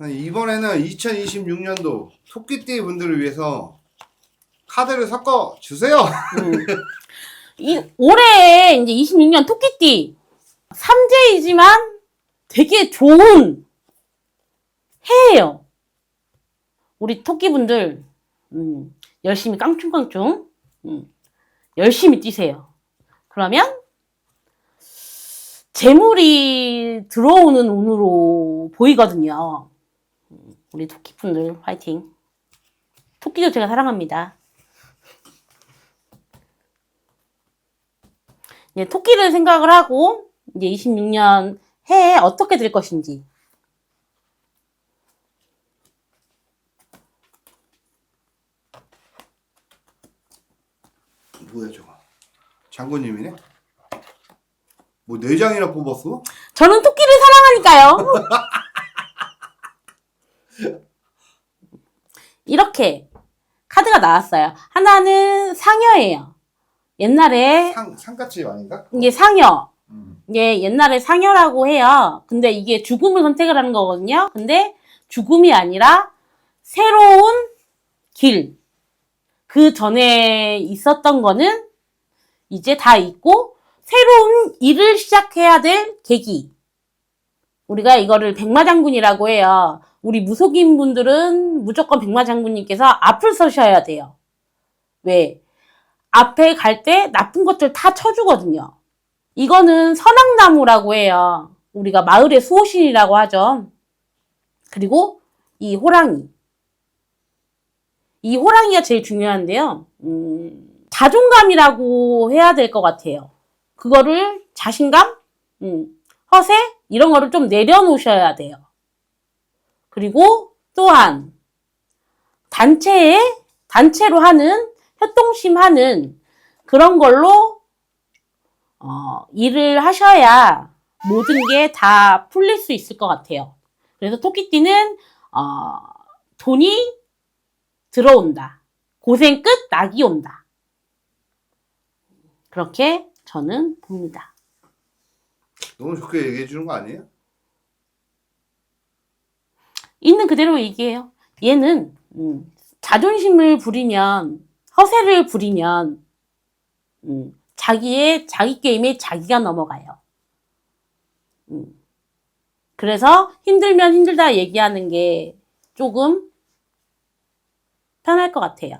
이번에는 2026년도 토끼띠 분들을 위해서 카드를 섞어 주세요. 음. 이, 올해 이제 26년 토끼띠 삼재이지만 되게 좋은 해예요. 우리 토끼분들 음, 열심히 깡충깡충 음, 열심히 뛰세요. 그러면 재물이 들어오는 운으로 보이거든요. 음, 우리 토끼분들 화이팅. 토끼도 제가 사랑합니다. 이제 토끼를 생각을 하고 이제 26년 해에 어떻게 될 것인지 뭐야 저거? 장군님이네? 뭐네 장이나 뽑았어? 저는 토끼를 사랑하니까요. 이렇게 카드가 나왔어요. 하나는 상여예요. 옛날에 상 상가집 아닌가? 이게 상여. 음. 이게 옛날에 상여라고 해요. 근데 이게 죽음을 선택을 하는 거거든요. 근데 죽음이 아니라 새로운 길. 그 전에 있었던 거는 이제 다 있고 새로운 일을 시작해야 될 계기. 우리가 이거를 백마장군이라고 해요. 우리 무속인 분들은 무조건 백마장군님께서 앞을 서셔야 돼요. 왜? 앞에 갈 때 나쁜 것들 다 쳐주거든요. 이거는 선악나무라고 해요. 우리가 마을의 수호신이라고 하죠. 그리고 이 호랑이. 이 호랑이가 제일 중요한데요. 음, 자존감이라고 해야 될 것 같아요. 그거를 자신감, 음, 허세 이런 거를 좀 내려놓으셔야 돼요. 그리고 또한 단체에 단체로 하는 협동심하는 그런 걸로 어, 일을 하셔야 모든 게 다 풀릴 수 있을 것 같아요. 그래서 토끼띠는 어, 돈이 들어온다. 고생 끝 낙이 온다. 그렇게 저는 봅니다. 너무 좋게 얘기해 주는 거 아니에요? 있는 그대로 얘기해요. 얘는 음, 자존심을 부리면 허세를 부리면 음, 자기의 자기 게임에 자기가 넘어가요. 음. 그래서 힘들면 힘들다 얘기하는 게 조금 편할 것 같아요.